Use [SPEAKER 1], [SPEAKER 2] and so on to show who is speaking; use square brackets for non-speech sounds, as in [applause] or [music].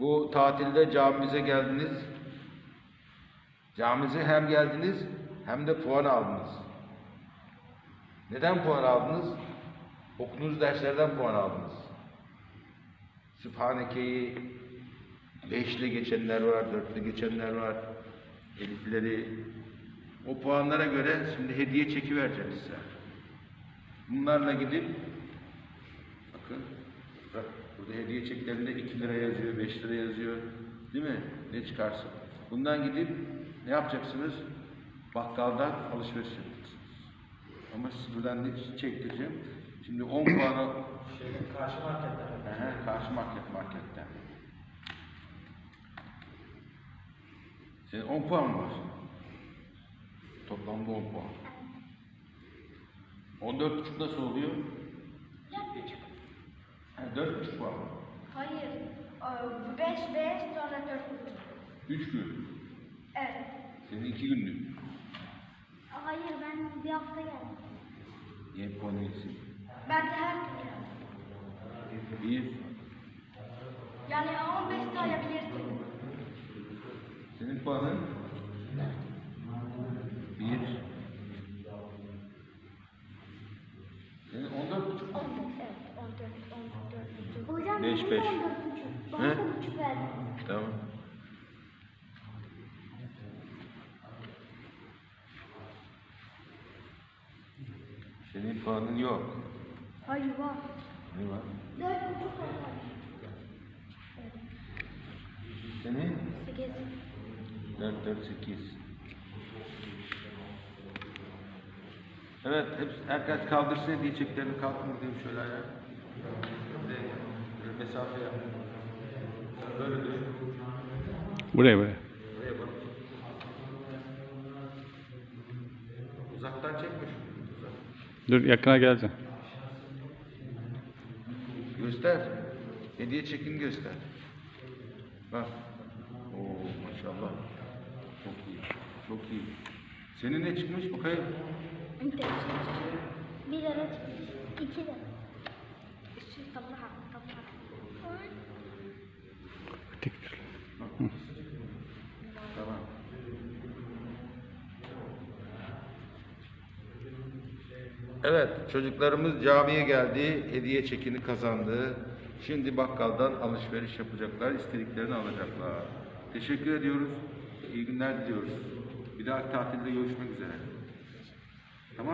[SPEAKER 1] Bu tatilde camimize geldiniz. Camimize hem geldiniz hem de puan aldınız. Neden puan aldınız? Okuduğunuz derslerden puan aldınız. Sübhaneke'yi beşle geçenler var, dörtle geçenler var. Elifleri. O puanlara göre şimdi hediye çeki vereceğim size. Bunlarla gidip bakın bak burada hediye çeklerinde 2 lira yazıyor, 5 lira yazıyor. Değil mi? Ne çıkarsın? Bundan gidip ne yapacaksınız? Bakkaldan alışveriş yapacaksınız. Ama siz buradan ne çektireceğim? Şimdi 10 [coughs] puanı
[SPEAKER 2] Şeyden karşı marketten.
[SPEAKER 1] Aha, karşı market marketten. Senin 10 puan mı var? Toplamda 10 puan. 14,5 nasıl oluyor?
[SPEAKER 3] Dört buçuk.
[SPEAKER 1] Ha, 4,5 puan mı?
[SPEAKER 3] Hayır. Ee, Beş beş sonra dört buçuk.
[SPEAKER 1] 3 gün.
[SPEAKER 3] Evet.
[SPEAKER 1] Senin 2 günlük.
[SPEAKER 3] Hayır ben bir hafta geldim.
[SPEAKER 1] Niye eksik?
[SPEAKER 3] Ben de her gün geldim.
[SPEAKER 1] Bir.
[SPEAKER 3] Yani 15 sayabilirsin.
[SPEAKER 1] Senin puanın? Bir. Senin 14,5 mu?
[SPEAKER 3] 14 evet 14 14 buçuk. Hocam
[SPEAKER 1] Beş,
[SPEAKER 3] benim
[SPEAKER 1] beş.
[SPEAKER 3] de 14 buçuk.
[SPEAKER 1] He? Tamam. Senin puanın yok.
[SPEAKER 3] Hayır var.
[SPEAKER 1] Ne var?
[SPEAKER 3] 4 buçuk var.
[SPEAKER 1] Senin
[SPEAKER 3] 8.
[SPEAKER 1] 4, 4, 8. Evet, hep, herkes kaldırsın diyeceklerini kalkın bakayım şöyle ayağa. Mesafe yap. Böyle dur.
[SPEAKER 4] Buraya buraya.
[SPEAKER 1] Buraya bak. Uzaktan çekme şunu. Uzak.
[SPEAKER 4] Dur yakına geleceğim.
[SPEAKER 1] Göster. Hediye çekin göster. Bak. Oo maşallah. Çok iyi. Çok iyi. Senin ne çıkmış bakayım?
[SPEAKER 3] Bir lira çıkmış. 2 lira.
[SPEAKER 1] Evet, çocuklarımız camiye geldi, hediye çekini kazandı. Şimdi bakkaldan alışveriş yapacaklar, istediklerini alacaklar. Teşekkür ediyoruz, iyi günler diliyoruz. Bir dahaki tatilde görüşmek üzere.